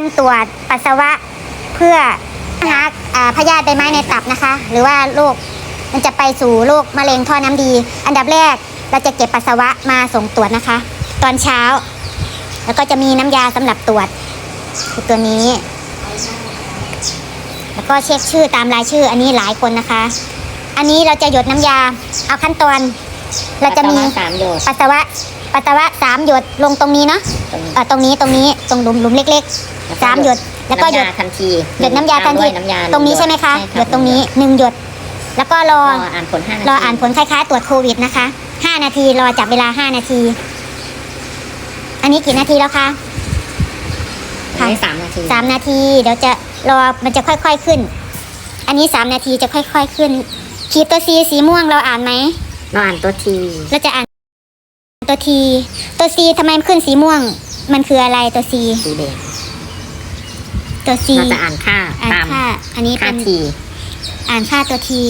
การตรวจปัสสาวะเพื่อหาอ่าพยาธิใบไม้ในตับนะคะ หรือว่าโรคมันจะไปสู่โรคมะเร็งท่อน้ำดี อันดับแรกเราจะเก็บปัสสาวะมาส่งตรวจนะคะ ตอนเช้า แล้วก็จะมีน้ำยาสำหรับตรวจคือตัวนี้ แล้วก็เช็คชื่อตามรายชื่ออันนี้หลายคนนะคะ อันนี้เราจะหยดน้ำยาเอาขั้นตอน เราจะมีปัสสาวสามโยชน์ปัสสาวะ ปัสสาวะสามหยดลงตรงนี้เนาะตรงเออตรงนี้ตรงนี้ตรงหลุมหลุมเล็กๆสามหยดแล้วก็หยด น้ำาทันทีหยดน้ำยาทันทีตมด้วยน้ำยาตรงนี้ใช่ไหมคะใช่หยดตรงนี้หนึ่งหยด แล้วก็รรอออ่านผลห้านาทีรออ่านผลคล้ายๆตรวจโควิดนะคะห้านาทีรอจับเวลาห้านาที อันนี้กี่นาทีแล้วคะอันนี้สามนาทีสามนาที เดี๋ยวจะรอมันจะค่อยๆขึ้น อันนี้สามนาทีจะค่อยๆขึ้นขีดตัวซีสีม่วงเราอ่านไหมเราอ่านตัวที เราจะอ่าน ตัวที ตัวซีทำไมมันขึ้นสีม่วง มันคืออะไรตัวซี สีแดงตัวซีเราจะอ่านค่าอ่านตามค่าอันนี้ค่าเป็นทีอ่านค่าตัวที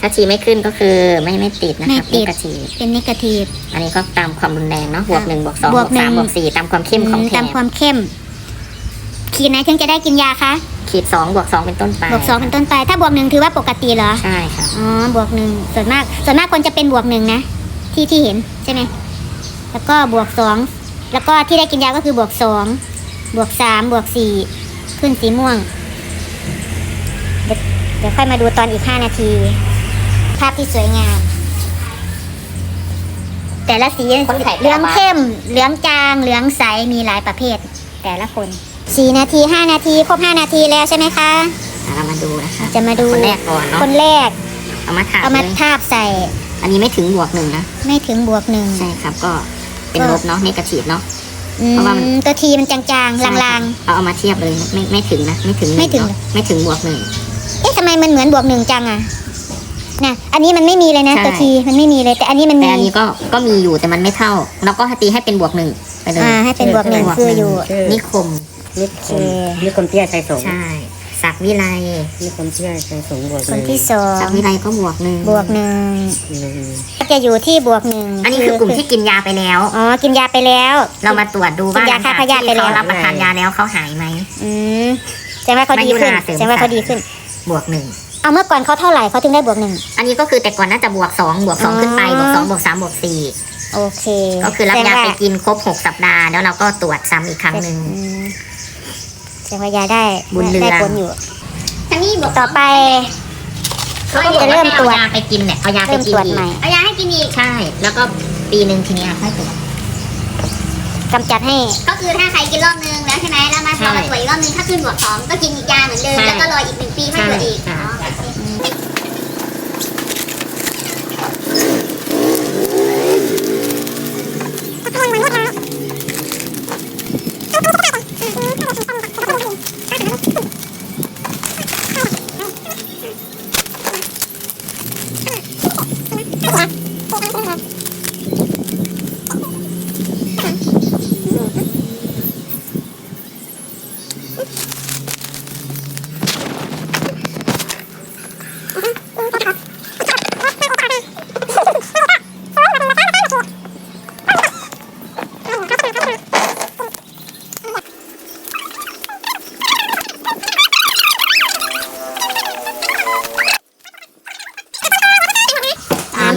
ถ้าทีไม่ขึ้นก็คือไม่ไม่ติดนะไม่ครับติดกทีเป็นนิเกทีฟ อันนี้ก็ตามความรุนแรงเนาะบวกหนึ่งบวกสองบบววกกสามหนึ่ง บวกสี่ตามความเข้มของแผลตามความเข้ม ขีดไหนถึงจะได้กินยาคะขีดสองบวกสองเป็นต้นไปบวกสองเป็นต้นไป ถ้าบวกหนึ่งถือว่าปกติเหรอ ใช่ครับอ๋อ บวกหนึ่งส่วนมาก ส่วนมากคนจะเป็นบวกหนึ่งนะ ที่ที่เห็นใช่ไหม แล้วก็บวกสองแล้วก็ที่ได้กินยาก็คือบวกสองบวกสามบวกสี่ขึ้นสีม่วง เดี๋ยวเดี๋ยวค่อยมาดูตอนอีกห้านาที ภาพที่สวยงาม แต่ละสีคนไข้เหลืองเข้ม เหลืองจาง เหลืองใสมีหลายประเภท แต่ละคนสี่นาทีห้านาทีครบห้านาทีแล้วใช่ไหมคะอะเรามาดูนะคะจะมาดูคนแรกก่อนเนาะคนแรกเอามาถามเอามาเลยทาบใส่ อันนี้ไม่ถึงบวกหนึ่งนะไม่ถึงบวกหนึ่งใช่ครับก็ เป็นก็ลบเนาะเนกาทีฟเนาะอืเพราะว่ามันมตัวทีมันจางๆ ลาง เอาเอามาเทียบเลยไม่ไม่ถึงนะไม่ถึงหนึ่ไม่ถึง เนอะไม่ถึงบวกหนึ่ง ๆ เอ๊ะทำไมมันเหมือนบวกหนึ่งจังอะนะอันนี้มันไม่มีเลยนะ ใช่ ตัวทีมันไม่มีเลย แต่อันนี้มันแต่มี อันนี้ก็ก็มีอยู่แต่มันไม่เท่าเราก็ตีให้เป็นบวกหนึ่งไปเลยอ่าให้เป็นบวกหนึ่งคืออยู่ นิคม นิคมนิคมเตี้ยชายสงฆ์ใช่ ศักดิ์วิไลนิคมเตี้ยชายสงฆ์บวกคนที่สอศังกดิ์วิไลก็บวกหนึ่งบวกหนึ่งหนึ่งก็จะอยู่ที่บวกหนึ่งอันนี้คือกลุ่มที่กินยาไปแล้วอ๋อกินยาไปแล้ว เรามาตรวจดูว่ากินยาฆ่าพยาธิไปแล้วเขารับประทานยาแล้วเขาหายไหมอืมแสดงว่าเขาดีขึ้นมายุราเสริมแสดงว่าเขาดีขึ้นบวกหนึ่งเอาเมื่อก่อนเขาเท่าไหร่เขาถึงได้บวกหนึ่งอันนี้ก็คือแต่ก่อนน่าจะบวกสองบวกสองอ๋อขึ้นไปบวกสองบวกสามบวกสี่โอเค ก็คือรับแสดงยาว่าไปกินครบหกสัปดาห์ แล้วเราก็ตรวจซ้ำอีกครั้งหนึ่งอืมแสดงว่ายาได้บุญเรือง ได้ผลอยู่ อันนี้บวกต่อไปก็จะเริ่มตรวจเอายาไปกินเนี่ยเอายาไปเริ่มกินตรวจอีกใหม่เอายาให้กินอีก ใช่ แล้วก็ปีหนึ่งทีเนี้ยค่อยตรวจ กำจัดให้ ก็คือถ้าใครกินรอบนึงแล้วใช่ไหมแล้วมาใช่พอมาตรวจอีกรอบนึงถ้าขึ้นบวกสองก็กินอีกยาเหมือนเดิมใช่ แล้วก็รออีกหนึ่งปีค่อยตรวจอีก ใช่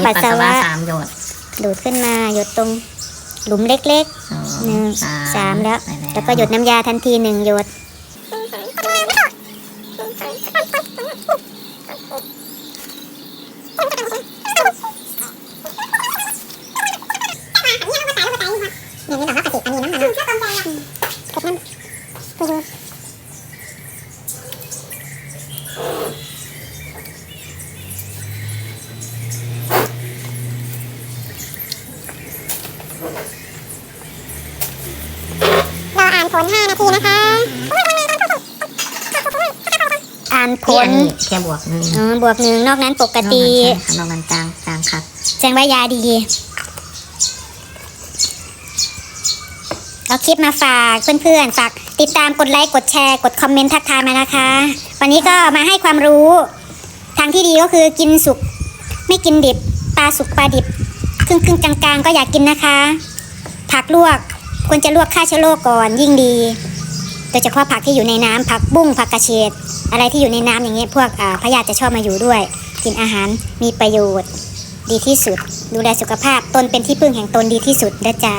ำปัสสาวะสามหยดดูดขึ้นมาหยดตรงหลุมเล็กสองๆหนึ่งสามแล้วไปแล้วก็หยดน้ำยาทันทีหนึ่งหยดเราอ่าน ผล 5 นาทีนะคะอ่านผนี่ลอันนี้แค่บวกหนึ่งอ๋อบวกหนึ่งนอกนั้นปกตินอกนั้นจางจางครับแสดงว่ายาดีเอาคลิปมาฝากเพื่อนๆฝากติดตามกดไลค์กดแชร์กดคอมเมนต์ทักทายมานะคะ วันนี้ก็มาให้ความรู้ ทางที่ดีก็คือกินสุก ไม่กินดิบปลาสุกปลาดิบครึ่งครึ่งๆกลางๆ ก็อยากกินนะคะ ผักลวก ควรจะลวกฆ่าเชื้อโรคก่อนยิ่งดีดยเฉพาะผักที่อยู่ในน้ำผักบุ้งผักกระเฉดอะไรที่อยู่ในน้ำอย่างเงี้ยพวกพยาธิจะชอบมาอยู่ด้วย กินอาหารมีประโยชน์ ดีที่สุด ดูแลสุขภาพตนเป็นที่พึ่งแห่งตนดีที่สุดนะจ๊ะ